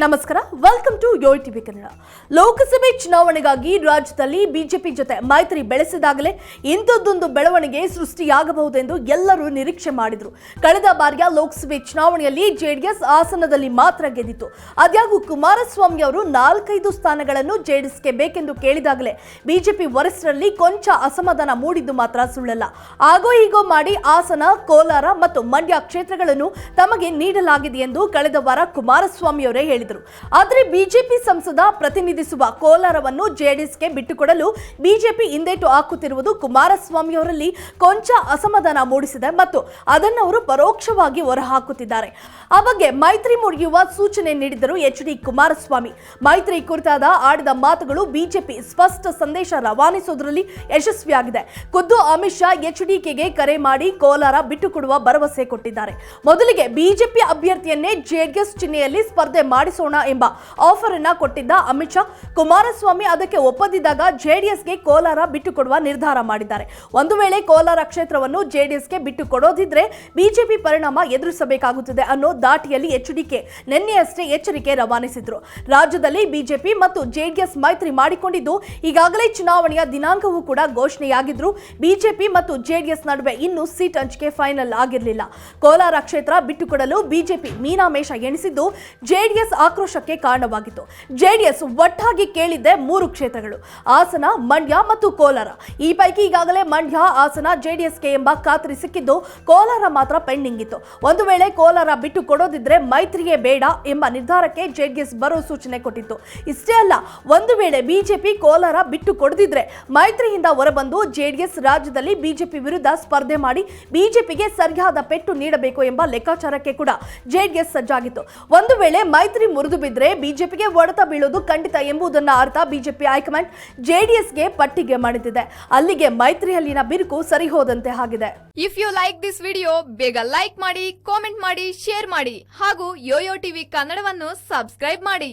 ನಮಸ್ಕಾರ welcome to ಯೋಳ್ TV Kannada ಲೋಕಸಭೆ ಚುನಾವಣೆಗಾಗಿ ರಾಜ್ಯದಲ್ಲಿ ಬಿಜೆಪಿ ಜೊತೆ ಮೈತ್ರಿ ಬೆಳೆಸಿದಾಗಲೇ ಇಂಥದ್ದೊಂದು ಬೆಳವಣಿಗೆ ಸೃಷ್ಟಿಯಾಗಬಹುದೆಂದು ಎಲ್ಲರೂ ನಿರೀಕ್ಷೆ ಮಾಡಿದ್ರು. ಕಳೆದ ಬಾರಿಯ ಲೋಕಸಭೆ ಚುನಾವಣೆಯಲ್ಲಿ ಜೆಡಿಎಸ್ ಆಸನದಲ್ಲಿ ಮಾತ್ರ ಗೆದ್ದಿತ್ತು. ಅದ್ಯಾಗೂ ಕುಮಾರಸ್ವಾಮಿ ಅವರು ನಾಲ್ಕೈದು ಸ್ಥಾನಗಳನ್ನು ಜೆಡಿಎಸ್ಗೆ ಬೇಕೆಂದು ಕೇಳಿದಾಗಲೇ ಬಿಜೆಪಿ ವರಿಷ್ಠರಲ್ಲಿ ಕೊಂಚ ಅಸಮಾಧಾನ ಮೂಡಿದ್ದು ಮಾತ್ರ ಸುಳ್ಳಲ್ಲ. ಆಗೋ ಹೀಗೋ ಮಾಡಿ ಹಾಸನ ಕೋಲಾರ ಮತ್ತು ಮಂಡ್ಯ ಕ್ಷೇತ್ರಗಳನ್ನು ತಮಗೆ ನೀಡಲಾಗಿದೆ ಎಂದು ಕಳೆದ ವಾರ ಕುಮಾರಸ್ವಾಮಿ ಅವರೇ ಹೇಳಿದರು. ಆದರೆ ಬಿಜೆಪಿ ಸಂಸದ ಪ್ರತಿನಿಧಿಸುವ ಕೋಲಾರವನ್ನು ಜೆಡಿಎಸ್ಗೆ ಬಿಟ್ಟುಕೊಡಲು ಬಿಜೆಪಿ ಹಿಂದೇಟು ಹಾಕುತ್ತಿರುವುದು ಕುಮಾರಸ್ವಾಮಿ ಅವರಲ್ಲಿ ಕೊಂಚ ಅಸಮಾಧಾನ ಮೂಡಿಸಿದೆ ಮತ್ತು ಅದನ್ನು ಅವರು ಪರೋಕ್ಷವಾಗಿ ಹೊರಹಾಕುತ್ತಿದ್ದಾರೆ. ಆ ಬಗ್ಗೆ ಮೈತ್ರಿ ಮುರಿಯುವ ಸೂಚನೆ ನೀಡಿದರು ಎಚ್ ಡಿ ಕುಮಾರಸ್ವಾಮಿ. ಮೈತ್ರಿ ಕುರಿತಾದ ಆಡಿದ ಮಾತುಗಳು ಬಿಜೆಪಿ ಸ್ಪಷ್ಟ ಸಂದೇಶ ರವಾನಿಸುವುದರಲ್ಲಿ ಯಶಸ್ವಿಯಾಗಿದೆ. ಖುದ್ದು ಅಮಿತ್ ಶಾ ಎಚ್ ಡಿಕೆಗೆ ಕರೆ ಮಾಡಿ ಕೋಲಾರ ಬಿಟ್ಟುಕೊಡುವ ಭರವಸೆ ಕೊಟ್ಟಿದ್ದಾರೆ. ಮೊದಲಿಗೆ ಬಿಜೆಪಿ ಅಭ್ಯರ್ಥಿಯನ್ನೇ ಜೆಡಿಎಸ್ ಚಿಹ್ನೆಯಲ್ಲಿ ಸ್ಪರ್ಧೆ ಮಾಡಿಸೋಣ ಎಂಬ ಆಫರ್ ಅನ್ನ ಕೊಟ್ಟಿದ್ದ ಅಮಿತ್ ಶಾ, ಕುಮಾರಸ್ವಾಮಿ ಅದಕ್ಕೆ ಒಪ್ಪದಿದ್ದಾಗ ಜೆಡಿಎಸ್ಗೆ ಕೋಲಾರ ಬಿಟ್ಟುಕೊಡುವ ನಿರ್ಧಾರ ಮಾಡಿದ್ದಾರೆ. ಒಂದು ವೇಳೆ ಕೋಲಾರ ಕ್ಷೇತ್ರವನ್ನು ಜೆಡಿಎಸ್ಗೆ ಬಿಟ್ಟು ಕೊಡೋದಿದ್ರೆ ಬಿಜೆಪಿ ಪರಿಣಾಮ ಎದುರಿಸಬೇಕಾಗುತ್ತದೆ ಅನ್ನೋ ದಾಟಿಯಲ್ಲಿ ಎಚ್ಡಿಕೆ ನಿನ್ನೆಯಷ್ಟೇ ಎಚ್ಚರಿಕೆ ರವಾನಿಸಿದ್ರು. ರಾಜ್ಯದಲ್ಲಿ ಬಿಜೆಪಿ ಮತ್ತು ಜೆಡಿಎಸ್ ಮೈತ್ರಿ ಮಾಡಿಕೊಂಡಿದ್ದು, ಈಗಾಗಲೇ ಚುನಾವಣೆಯ ದಿನಾಂಕವೂ ಕೂಡ ಘೋಷಣೆಯಾಗಿದ್ರು. ಬಿಜೆಪಿ ಮತ್ತು ಜೆಡಿಎಸ್ ನಡುವೆ ಇನ್ನೂ ಸೀಟ್ ಹಂಚಿಕೆ ಫೈನಲ್ ಆಗಿರಲಿಲ್ಲ. ಕೋಲಾರ ಕ್ಷೇತ್ರ ಬಿಟ್ಟುಕೊಡಲು ಬಿಜೆಪಿ ಮೀನಾಮೇಷ ಎಣಿಸಿದ್ದು, ಜೆಡಿಎಸ್ ಆಕ್ರೋಶಕ್ಕೆ ಕಾರಣವಾಗಿತ್ತು. ಜೆಡಿಎಸ್ ಒಟ್ಟಾಗಿ ಕೇಳಿದ್ದೆ ಮೂರು ಕ್ಷೇತ್ರಗಳು, ಹಾಸನ, ಮಂಡ್ಯ ಮತ್ತು ಕೋಲಾರ. ಈ ಪೈಕಿ ಈಗಾಗಲೇ ಮಂಡ್ಯ, ಹಾಸನ, ಜೆಡಿಎಸ್ಗೆ ಎಂಬ ಖಾತ್ರಿ ಸಿಕ್ಕಿದ್ದು ಕೋಲಾರ ಮಾತ್ರ ಪೆಂಡಿಂಗ್ ಇತ್ತು. ಒಂದು ವೇಳೆ ಕೋಲಾರ ಬಿಟ್ಟು ಕೊಡೋದಿದ್ರೆ ಮೈತ್ರಿಯೇ ಬೇಡ ಎಂಬ ನಿರ್ಧಾರಕ್ಕೆ ಜೆಡಿಎಸ್ ಬರೋ ಸೂಚನೆ ಕೊಟ್ಟಿತ್ತು. ಇಷ್ಟೇ ಅಲ್ಲ, ಒಂದು ವೇಳೆ ಬಿಜೆಪಿ ಕೋಲಾರ ಬಿಟ್ಟು ಕೊಡದಿದ್ರೆ ಮೈತ್ರಿಯಿಂದ ಹೊರಬಂದು ಜೆಡಿಎಸ್ ರಾಜ್ಯದಲ್ಲಿ ಬಿಜೆಪಿ ವಿರುದ್ಧ ಸ್ಪರ್ಧೆ ಮಾಡಿ ಬಿಜೆಪಿಗೆ ಸರಿಯಾದ ಪೆಟ್ಟು ನೀಡಬೇಕು ಎಂಬ ಲೆಕ್ಕಾಚಾರಕ್ಕೆ ಕೂಡ ಜೆಡಿಎಸ್ ಸಜ್ಜಾಗಿತ್ತು. ಒಂದು ವೇಳೆ ಮೈತ್ರಿ ಮುರಿದು ಬಿದ್ದರೆ ಬಿಜೆಪಿಗೆ ಒಡೆತ ಬೀಳೋದು ಖಂಡಿತ ಎಂಬುದನ್ನ ಅರ್ಥ ಬಿಜೆಪಿ ಹೈಕಮಾಂಡ್ ಜೆಡಿಎಸ್ಗೆ ಪಟ್ಟಿಗೆ ಮಾಡುತ್ತಿದೆ ಅಲ್ಲಿಗೆ ಮೈತ್ರಿಯಲ್ಲಿನ ಬಿರುಕು ಸರಿ ಹೋದಂತೆ ಆಗಿದೆ. If you like this video ಬೇಗ ಲೈಕ್ ಮಾಡಿ ಕಾಮೆಂಟ್ ಮಾಡಿ ಶೇರ್ ಮಾಡಿ ಹಾಗೂ ಯೋಯೋ ಟಿವಿ ಕನ್ನಡವನ್ನು ಸಬ್ಸ್ಕ್ರೈಬ್ ಮಾಡಿ.